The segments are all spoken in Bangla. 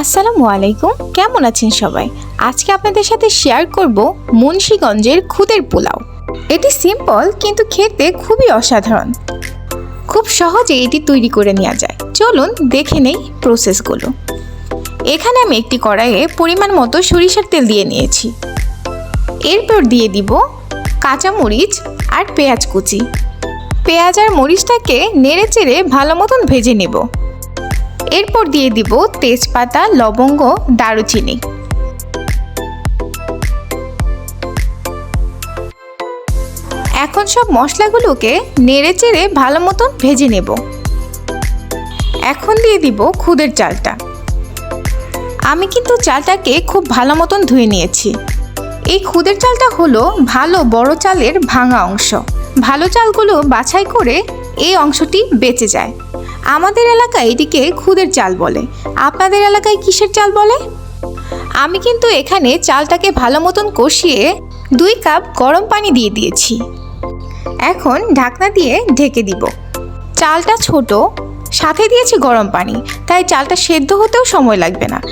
আসসালামু আলাইকুম, কেমন আছেন সবাই? আজকে আপনাদের সাথে শেয়ার করব মুন্সীগঞ্জের খুদের পোলাও। এটি সিম্পল কিন্তু খেতে খুবই অসাধারণ। খুব সহজে এটি তৈরি করে নেওয়া যায়। চলুন দেখে নেই প্রসেসগুলো এখানে আমি একটি কড়াইয়ে পরিমাণ মতো সরিষার তেল দিয়ে নিয়েছি। এরপর দিয়ে দিব কাঁচামরিচ আর পেঁয়াজ কুচি। পেঁয়াজ আর মরিচটাকে নেড়ে চেড়ে ভালো মতন ভেজে নেব। এরপর দিয়ে দিব তেজপাতা, লবঙ্গ, দারুচিনি। এখন সব মশলাগুলোকে নেড়ে চেড়ে ভালো মতন ভেজে নেব। এখন দিয়ে দিব খুদের চালটা। আমি কিন্তু চালটাকে খুব ভালো মতন ধুয়ে নিয়েছি। এই খুদের চালটা হলো ভালো বড় চালের ভাঙা অংশ। ভালো চালগুলো বাছাই করে এই অংশটি বেঁচে যায়। আমাদের এলাকায় এটিকে খুদের চাল বলে। আপনাদের এলাকায় কিসের চাল বলে? আমি কিন্তু এখানে চালটাকে ভালো মতন কষিয়ে দুই কাপ গরম পানি দিয়ে দিয়েছি। এখন ঢাকনা দিয়ে ঢেকে দিব। চালটা ছোট, সাথে দিয়েছি গরম পানি, তাই চালটা সেদ্ধ হতেও সময় লাগবে না।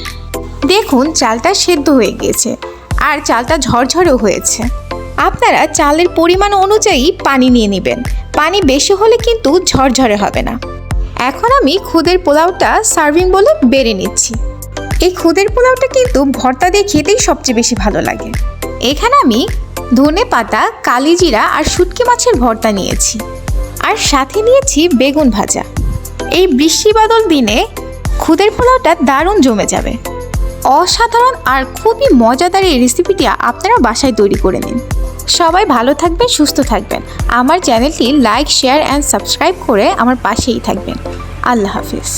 দেখুন, চালটা সেদ্ধ হয়ে গিয়েছে আর চালটা ঝরঝরেও হয়েছে। আপনারা চালের পরিমাণ অনুযায়ী পানি নিয়ে নেবেন। পানি বেশি হলে কিন্তু ঝরঝরে হবে না। এখন আমি খুদের পোলাওটা সার্ভিং বলে বেড়ে নিচ্ছি। এই খুদের পোলাওটা কিন্তু ভর্তা দিয়ে খেতেই সবচেয়ে বেশি ভালো লাগে। এখানে আমি ধনে পাতা কালিজিরা আর শুটকি মাছের ভর্তা নিয়েছি। আর সাথে নিয়েছি বেগুন ভাজা। এই বৃষ্টি বাদল দিনে খুদের পোলাওটা দারুণ জমে যাবে। অসাধারণ আর খুবই মজাদার এই রেসিপিটি আপনারা বাসায় তৈরি করে নিন। সবাই ভালো থাকবেন, সুস্থ থাকবেন। আমার চ্যানেলটি লাইক, শেয়ার অ্যান্ড সাবস্ক্রাইব করে আমার পাশেই থাকবেন। আল্লাহ হাফিজ।